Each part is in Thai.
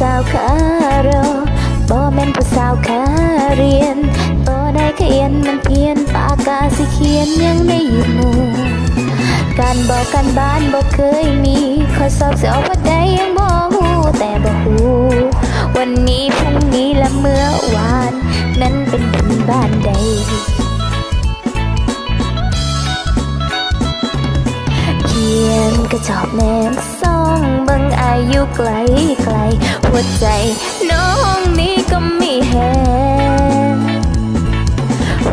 สาวขาโรบ่แม่นผู้สาวขาเรียนบ่ได้เขียนมันเพียนปากกาสิเขียนยังได้อยู่หมู่การบอกกันบ้านบ่เคยมีข้อสอบสิเอาพัดใดยังบ่ฮู้แต่บ่ฮู้วันนี้พรุ่งนี้และเมื่อวาน นั้นเป็นบุญบ้านใดเขียนกระจอบแนมซ่ อยู่ไกลไกล หัวใจน้องนี้ก็มีแหง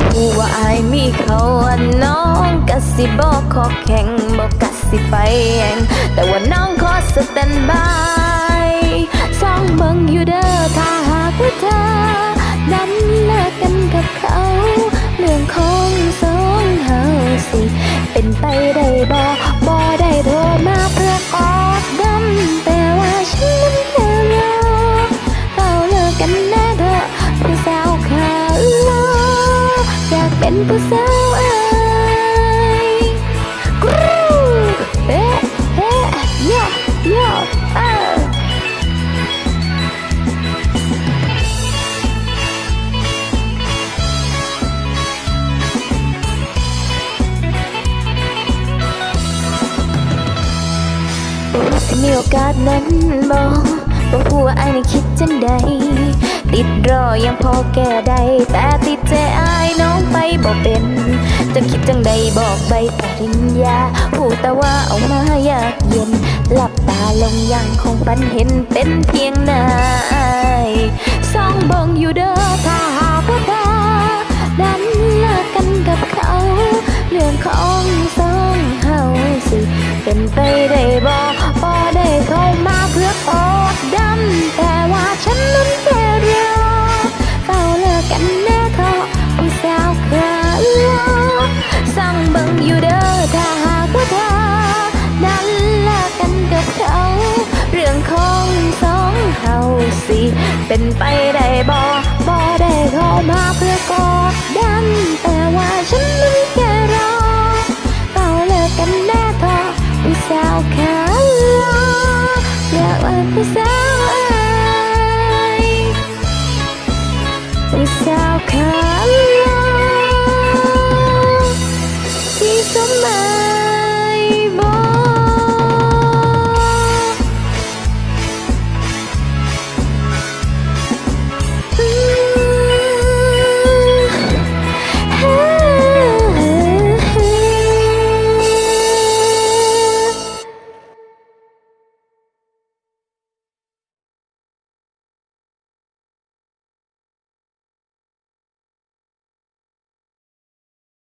ผู้ว่าอายมีเขาอันน้องกะสิบอกขอแข่งบอกกะสิไปแองแต่ว่าน้องขอสแตนบาย เป็นผู้สาวอายกรูเฮ้เฮ้โยโยเออสิมีโอกาสนั้นบ่บ่ฮู้ว่าอายนั้นคิดจังใด ติดรอยังพอแก้ได้แต่ติดใจอายน้อ บ่เป็นจะคิดจังใดบอกใบปริญญาหูแต่ว่าเอามายากเย็น หลับตาลงยังคงฝันเห็นเป็นเพียงนายสองเบิ่งอยู่เด้อถ้าหากว่าเธอดันเลิกกันกับเขา เรื่องของสองเฮาสิ เป็นไปได้บ่บ่ สิ เป็นไปได้บ่บ่ได้เข้ามาเพื่อกอดดำแต่ว่าฉันมันแค่รอเราเลิกกันแน่เถอผู้สาวขาลออยากเป็นผู้สาว